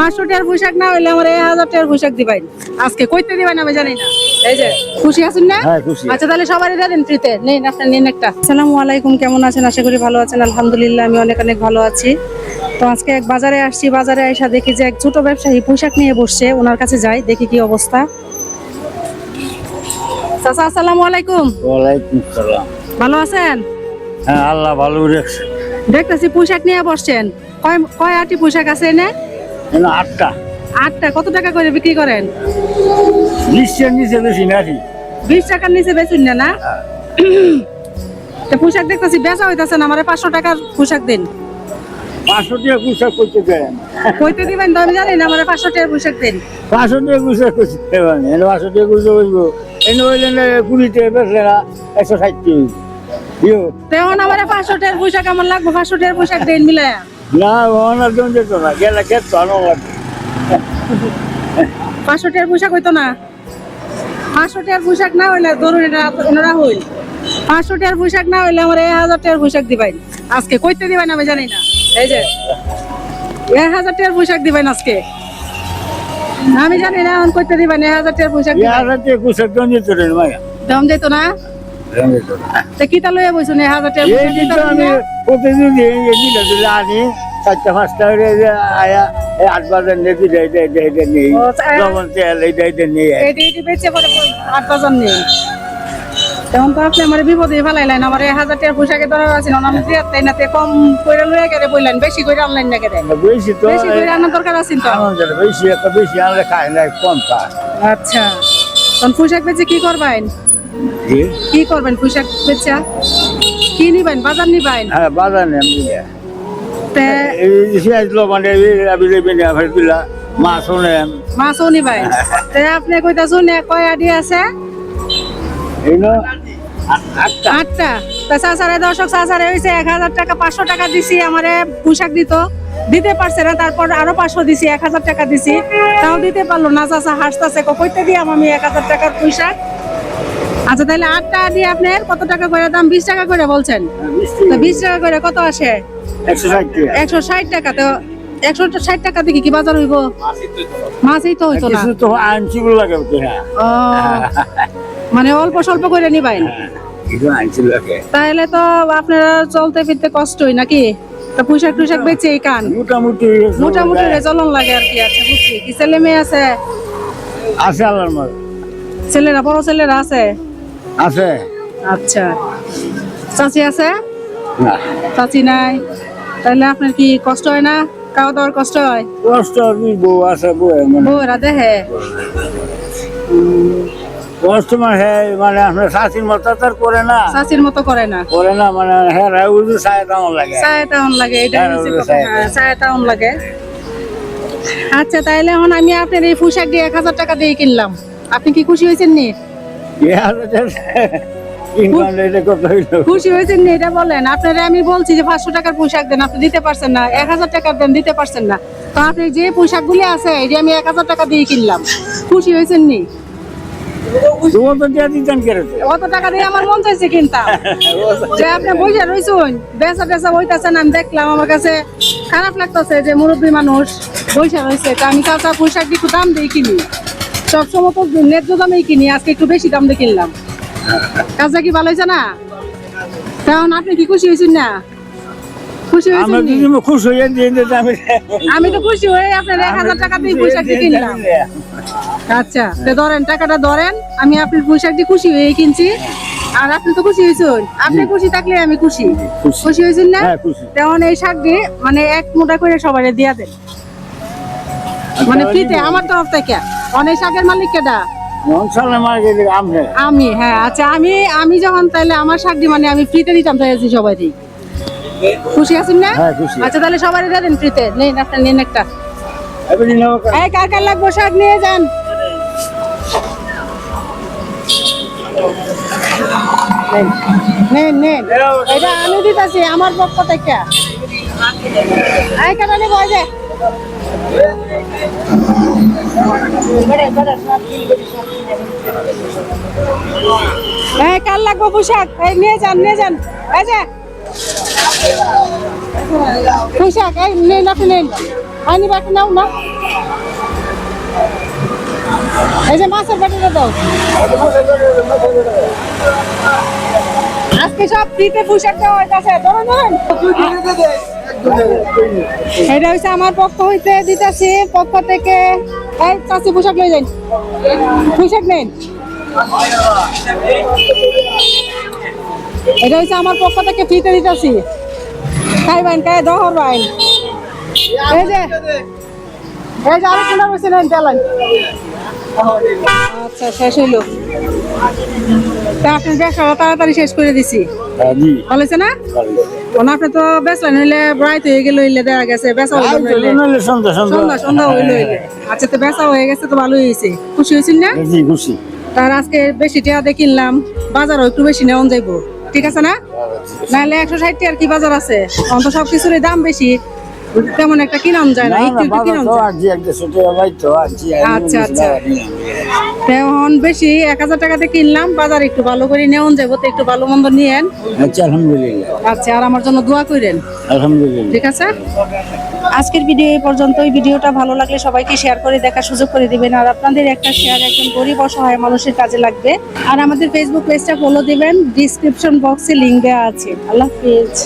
পাঁচশো টাকার পোশাক না হইলে আমার এক হাজার টাকার পোশাক দিবেন আজকে কইতে দিবেন আমি জানি না। এই যে খুশি আছেন না? হ্যাঁ, আচ্ছা তাহলে সবাই দেন ফ্রিতে। নিন আপনার নিন একটা। আসসালামু আলাইকুম কেমন আছেন? আশা করি ভালো আছেন। আলহামদুলিল্লাহ আমি অনেক অনেক ভালো আছি। তো আজকে এক বাজারে আসছি। বাজারে এসে দেখি যে এক ছোট ব্যবসায়ী পোশাক নিয়ে বসছে। ওনার কাছে যাই দেখি কি অবস্থা। চাচা আসসালামু আলাইকুম। ওয়ালাইকুম সালাম। ভালো আছেন? হ্যাঁ আল্লাহ ভালো রেখেছে। দেখতেছি পোশাক নিয়ে বসছেন। কয় কয় আটি পোশাক আছে এনে? আটটা। আটটা কত টাকা করে বিক্রি করেন? নিশ্চয় নিচে বেশি নাকি? বিশ টাকার নিচে বেচুন না না? তো পোশাক দেখতেছি বেচা হইতাছে না আমার পাঁচশো টাকার পোশাক দিন। পাঁচশো টাকা কুচা করতে দেন। কইতে দিবেন আমি জানি না আমার পাঁচশো টাকার পোশাক দিন। পাঁচশো টাকা কুচা করতে দেবেন এনে পাঁচশো টাকা কুচা করব এনে হইলে না কুড়ি টাকা বেচলে না একশো ষাট টাকা তেমন আমার পাঁচশো টাকার পোশাক আমার লাগবে পাঁচশো টাকার পোশাক দিন মিলায়া। না ওনার জন্য যেত না গেলে খেত আনো পাঁচশো টাকার পোশাক হইতো না। পাঁচশো টাকার পোশাক না হইলে ধরুন এটা ওনারা হইল। পাঁচশো টাকার পোশাক না হইলে আমার এক হাজার টাকার পোশাক দিবেন। আজকে কইতে দিবেন আমি জানি না। এই যে এক হাজার টাকার পোশাক দিবেন আজকে। আমি জানি না এখন দিবেন এক হাজার টাকার পোশাক দাম যেত না? যেত না তো কিতা লইয়া বইছুন এক হাজার তো আমি প্রতিদিন আনি চারটা পাঁচটা আয়া আট বাজার নিয়ে দিলে এটা নেই লবণ তেল এটা এটা নেই এটি এটি পরে আট বাজার নেই তখন তো আপনি আমার বিপদে ফেলাইলেন আমার এক হাজার টাকার পোশাকে দরকার আছে? না আমি তাই না কম করে লইয়া গেলে বললেন বেশি করে আনলেন না গেলে বেশি তো বেশি করে আনার দরকার আছে তো? বেশি একটা বেশি আনলে খায় না কম খায়। আচ্ছা। তখন পোশাক বেচে কি করবেন? কি করবেন? পোশাক বেচা? কি নিবেন? বাজার নিবেন? হ্যাঁ বাজার দিলে। তে পেঁয়াজ লবণ আমি দেবেন আবার মাছও নেন। মাছও নিবেন? তে আপনি কইতাছুন কয় আডি আছে? এই নো আটটা। তা চাচারে দর্শক চাচারে হয়েছে এক হাজার টাকা পাঁচশো টাকা দিছি আমারে পোশাক দিত। দিতে পারছে না তারপর আরও পাঁচশো দিছি এক হাজার টাকা দিছি। তাও দিতে পারল না চাচা হাসতাছে কইতে দিয়াম আমি এক হাজার টাকার পোশাক আচ্ছা তাহলে আটটা দিয়ে আপনার কত টাকা করে দাম? বিশ টাকা করে বলছেন। তো বিশ টাকা করে কত আসে? একশো ষাট টাকা একশো ষাট টাকা তো একশো ষাট টাকা দেখি কি বাজার হইব? মাছই তো হইতো না। কিছু তো আনছি বলে লাগে তো হ্যাঁ। মানে অল্প স্বল্প করে নিবেন? লাগে। তাহলে তো আপনারা চলতে ফিরতে কষ্টই নাকি? তো পোশাক টুশাক বেচে কান? মোটামুটি মোটামুটি রেজলন লাগে আর কি আচ্ছা বুঝছি। কি ছেলে মেয়ে আছে? আছে আল্লাহর ছেলেরা বড় ছেলেরা আছে? আছে? আচ্ছা। চাচি আছে? না। চাচি নাই। তাহলে আপনার কি কষ্ট হয় না? খাওয়া দাওয়ার কষ্ট হয়? কষ্ট কি বউ আছে বউ মানে বউরা দেহে কষ্ট মানে হ্যাঁ মানে আপনার শাশির মতো তার করে না। চাচির মতো করে না। করে না মানে হ্যাঁ উর্দু সাহেব আমার লাগে। চায় টাউন লাগে এটা। হ্যাঁ, টাউন। লাগে। আচ্ছা তাইলে এখন আমি আপনার এই পোশাক দিয়ে এক হাজার টাকা দিয়ে কিনলাম। আপনি কি খুশি হয়েছেন নি? খুশি হয়েছেন এটা বলেন। আপনারা আমি বলছি যে পাঁচশো টাকার পোশাক দেন, আপনি দিতে পারছেন না, এক হাজার টাকার দেন, দিতে পারছেন না। তো আপনি যে পোশাক গুলি আছে আমি এক হাজার টাকা দিয়ে কিনলাম, খুশি হয়েছেন নি? অত টাকা দিয়ে আমার যে আপনি বেচা আমি দেখলাম আমার কাছে খারাপ লাগতেছে যে মুরব্বী মানুষ বইসা রয়েছে। তা আমি চাচা পোশাক একটু দাম দিয়ে কিনি। সবসময় তো ন্যায্য দামেই কিনি আজকে একটু বেশি দাম দিয়ে কিনলাম। কাজটা কি ভালো হয়েছে না? কারণ আপনি কি খুশি হয়েছেন না? খুশি হয়েছেন দিয়ে আমি আমি তো খুশি হয়ে আপনার এক হাজার টাকা দিয়ে পোশাকটি কিনলাম। আচ্ছা তো ধরেন টাকাটা ধরেন আমি আপনার পোশাকটি খুশি হয়ে কিনছি। আর আপনি তো খুশি হয়েছেন। আপনি খুশি থাকলে আমি খুশি। খুশি। হয়েছেন না? হ্যাঁ, তেমন এই শাকটি মানে এক মোটা করে সবাই দিয়া দেন। মানে ফ্রিতে আমার তরফ থেকে। অনেক শাকের মালিক আমি। হ্যাঁ আচ্ছা আমি আমি যখন তাহলে আমার মানে আমি ফ্রিতে দিতাম চাইছি সবাই খুশি আছেন না? হ্যাঁ, আচ্ছা তাহলে দেন ফ্রিতে। নেন আপনার নিন একটা। এই কার কার লাগবো শাক? নিয়ে যান। নেন, নেন নেন। এটা আমি দিতেছি আমার পক্ষ থেকে। এই যে এই কার লাগবো পোশাক এই, নিয়ে যান নিয়ে যান। এই যে। পোশাক এই নেন আপনি নেন আইনি বাটি নাও না। এই যে মাছের বাটিটা দাও। আজকে সব ফ্রিতে পোশাক দেওয়া হইতাছে ধরো ধরুন এটা হচ্ছে আমার পক্ষ হইতে দিতেছি পক্ষ থেকে। এই চাষি পোশাক লই যাই। পোশাক নেন। এটা হচ্ছে আমার পক্ষ থেকে ফ্রিতে দিতেছি। খাইবেন খাই দহর বাইন। এই যে এই যে আরও কোনটা বসে নেন, চালান। আচ্ছা শেষ হইল। তা আপনার ব্যবসা তাড়াতাড়ি শেষ করে দিছি। হ্যাঁ, ভালো হয়েছে না? ওনা আপনি তো বেচলেন হইলে ব্রাইট হয়ে গেল হইলে দেখা গেছে বেচা হইল সন্ধ্যা সন্ধ্যা। সন্ধ্যা হইলে আচ্ছা তো বেচা হয়ে গেছে তো ভালোই হয়েছে। খুশি হয়েছিল না? খুশি। তার আজকে বেশি টাকা দিয়ে কিনলাম বাজারও একটু বেশি নেওয়া যাইবো। ঠিক আছে না? নাহলে একশো ষাট আর কি বাজার আছে। অন্ত সব কিছুর দাম বেশি। তেমন একটা কিনাম যায় না একটু একটু কিনাম আচ্ছা, আচ্ছা। তেমন বেশি এক হাজার টাকাতে কিনলাম বাজার একটু ভালো করে নেওয়া যাব তো একটু ভালো মন্দ নিয়েন। আচ্ছা আলহামদুলিল্লাহ। আচ্ছা আর আমার জন্য দোয়া করেন। আলহামদুলিল্লাহ। ঠিক আছে? আজকের ভিডিও এই পর্যন্ত এই ভিডিওটা ভালো লাগলে সবাইকে শেয়ার করে দেখার সুযোগ করে দিবেন। আর আপনাদের একটা শেয়ার একজন গরিব অসহায় মানুষের কাজে লাগবে। আর আমাদের ফেসবুক পেজটা ফলো দিবেন ডিসক্রিপশন বক্সে লিঙ্ক দেওয়া আছে। আল্লাহ হাফিজ।